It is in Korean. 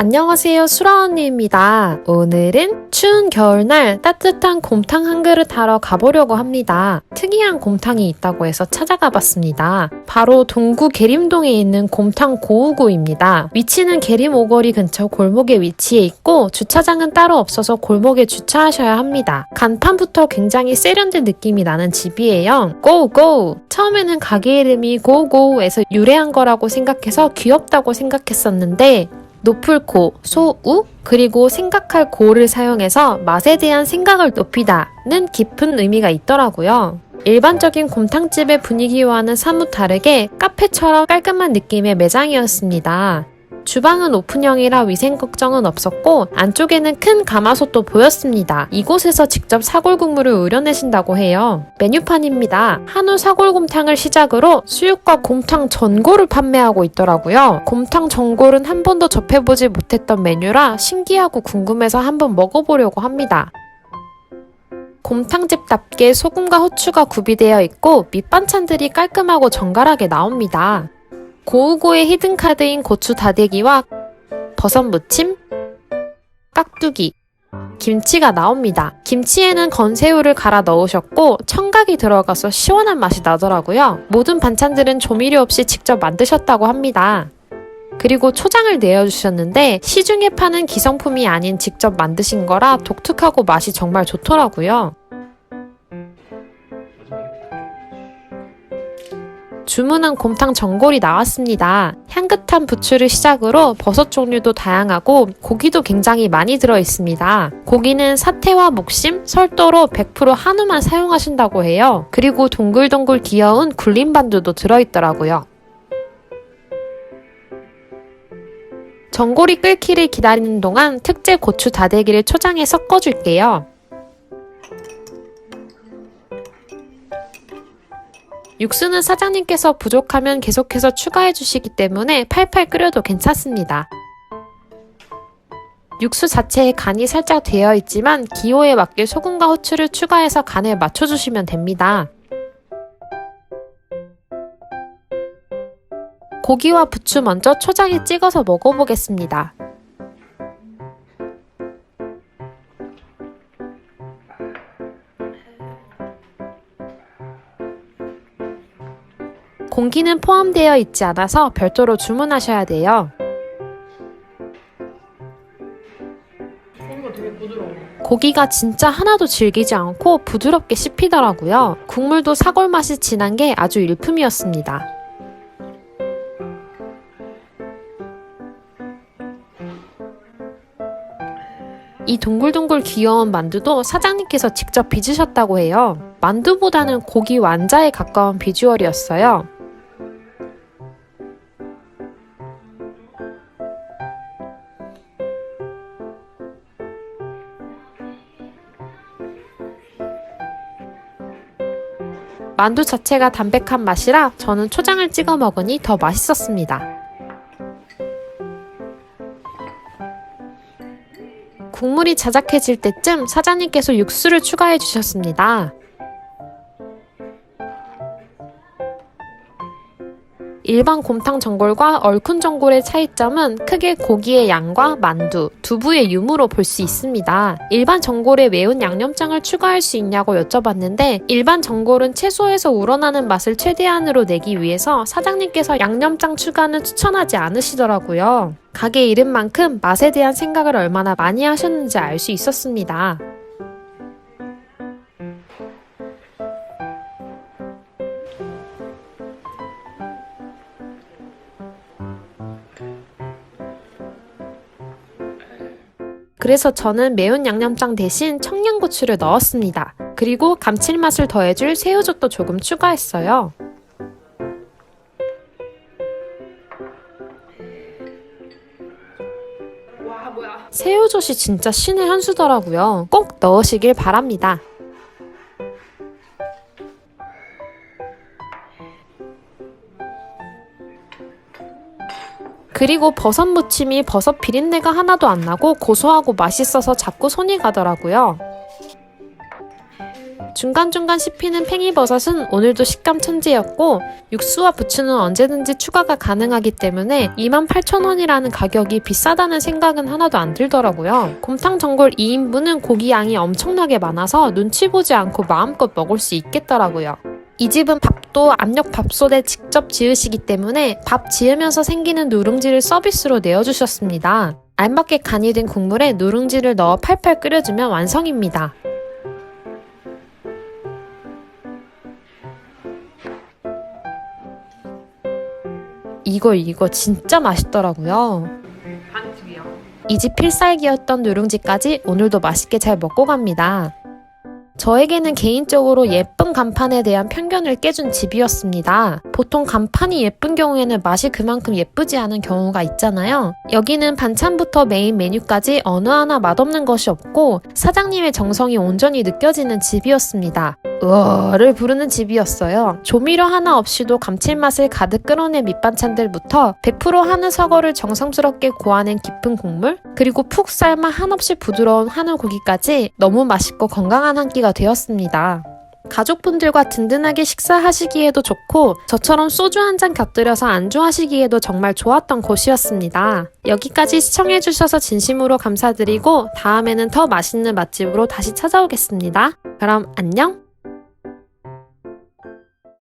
안녕하세요, 수라 언니입니다. 오늘은 추운 겨울날 따뜻한 곰탕 한 그릇 하러 가보려고 합니다. 특이한 곰탕이 있다고 해서 찾아가 봤습니다. 바로 동구 계림동에 있는 곰탕 고우구입니다. 위치는 계림 오거리 근처 골목에 위치해 있고 주차장은 따로 없어서 골목에 주차하셔야 합니다. 간판부터 굉장히 세련된 느낌이 나는 집이에요. 고고! 처음에는 가게 이름이 고고에서 유래한 거라고 생각해서 귀엽다고 생각했었는데 노풀코, 소우, 그리고 생각할 고를 사용해서 맛에 대한 생각을 높이다는 깊은 의미가 있더라고요. 일반적인 곰탕집의 분위기와는 사뭇 다르게 카페처럼 깔끔한 느낌의 매장이었습니다. 주방은 오픈형이라 위생 걱정은 없었고 안쪽에는 큰 가마솥도 보였습니다. 이곳에서 직접 사골 국물을 우려내신다고 해요. 메뉴판입니다. 한우 사골곰탕을 시작으로 수육과 곰탕 전골을 판매하고 있더라고요. 곰탕 전골은 한 번도 접해보지 못했던 메뉴라 신기하고 궁금해서 한번 먹어보려고 합니다. 곰탕집답게 소금과 후추가 구비되어 있고 밑반찬들이 깔끔하고 정갈하게 나옵니다. 고우고의 히든카드인 고추 다대기와 버섯 무침, 깍두기, 김치가 나옵니다. 김치에는 건새우를 갈아 넣으셨고 청각이 들어가서 시원한 맛이 나더라고요. 모든 반찬들은 조미료 없이 직접 만드셨다고 합니다. 그리고 초장을 내어주셨는데 시중에 파는 기성품이 아닌 직접 만드신 거라 독특하고 맛이 정말 좋더라고요. 주문한 곰탕 전골이 나왔습니다. 향긋한 부추를 시작으로 버섯 종류도 다양하고 고기도 굉장히 많이 들어 있습니다. 고기는 사태와 목심, 설도로 100% 한우만 사용하신다고 해요. 그리고 동글동글 귀여운 굴림 반두도 들어 있더라고요. 전골이 끓기를 기다리는 동안 특제 고추 다대기를 초장에 섞어줄게요. 육수는 사장님께서 부족하면 계속해서 추가해 주시기 때문에 팔팔 끓여도 괜찮습니다. 육수 자체에 간이 살짝 되어 있지만 기호에 맞게 소금과 후추를 추가해서 간을 맞춰주시면 됩니다. 고기와 부추 먼저 초장에 찍어서 먹어보겠습니다. 공기는 포함되어 있지 않아서 별도로 주문하셔야 돼요. 고기가 진짜 하나도 질기지 않고 부드럽게 씹히더라고요. 국물도 사골 맛이 진한 게 아주 일품이었습니다. 이 동글동글 귀여운 만두도 사장님께서 직접 빚으셨다고 해요. 만두보다는 고기 완자에 가까운 비주얼이었어요. 만두 자체가 담백한 맛이라 저는 초장을 찍어 먹으니 더 맛있었습니다. 국물이 자작해질 때쯤 사장님께서 육수를 추가해 주셨습니다. 일반 곰탕 전골과 얼큰 전골의 차이점은 크게 고기의 양과 만두, 두부의 유무로 볼 수 있습니다. 일반 전골에 매운 양념장을 추가할 수 있냐고 여쭤봤는데 일반 전골은 채소에서 우러나는 맛을 최대한으로 내기 위해서 사장님께서 양념장 추가는 추천하지 않으시더라고요. 가게 이름만큼 맛에 대한 생각을 얼마나 많이 하셨는지 알 수 있었습니다. 그래서 저는 매운 양념장 대신 청양고추를 넣었습니다. 그리고 감칠맛을 더해줄 새우젓도 조금 추가했어요. 새우젓이 진짜 신의 한 수더라고요. 꼭 넣으시길 바랍니다. 그리고 버섯 무침이 버섯 비린내가 하나도 안 나고 고소하고 맛있어서 자꾸 손이 가더라고요. 중간중간 씹히는 팽이버섯은 오늘도 식감 천지였고 육수와 부추는 언제든지 추가가 가능하기 때문에 28,000원이라는 가격이 비싸다는 생각은 하나도 안 들더라고요. 곰탕 전골 2인분은 고기 양이 엄청나게 많아서 눈치 보지 않고 마음껏 먹을 수 있겠더라고요. 이 집은 밥도 압력 밥솥에 직접 지으시기 때문에 밥 지으면서 생기는 누룽지를 서비스로 내어주셨습니다. 알맞게 간이 된 국물에 누룽지를 넣어 팔팔 끓여주면 완성입니다. 이거 이거 진짜 맛있더라고요. 이 집 필살기였던 누룽지까지 오늘도 맛있게 잘 먹고 갑니다. 저에게는 개인적으로 예쁜 간판에 대한 편견을 깨준 집이었습니다. 보통 간판이 예쁜 경우에는 맛이 그만큼 예쁘지 않은 경우가 있잖아요. 여기는 반찬부터 메인 메뉴까지 어느 하나 맛없는 것이 없고 사장님의 정성이 온전히 느껴지는 집이었습니다. 으어를 부르는 집이었어요. 조미료 하나 없이도 감칠맛을 가득 끌어낸 밑반찬들부터 100% 한우 사과를 정성스럽게 고아낸 깊은 국물, 그리고 푹 삶아 한없이 부드러운 한우 고기까지 너무 맛있고 건강한 한 끼가 되었습니다. 가족분들과 든든하게 식사하시기에도 좋고 저처럼 소주 한 잔 곁들여서 안주하시기에도 정말 좋았던 곳이었습니다. 여기까지 시청해주셔서 진심으로 감사드리고 다음에는 더 맛있는 맛집으로 다시 찾아오겠습니다. 그럼 안녕!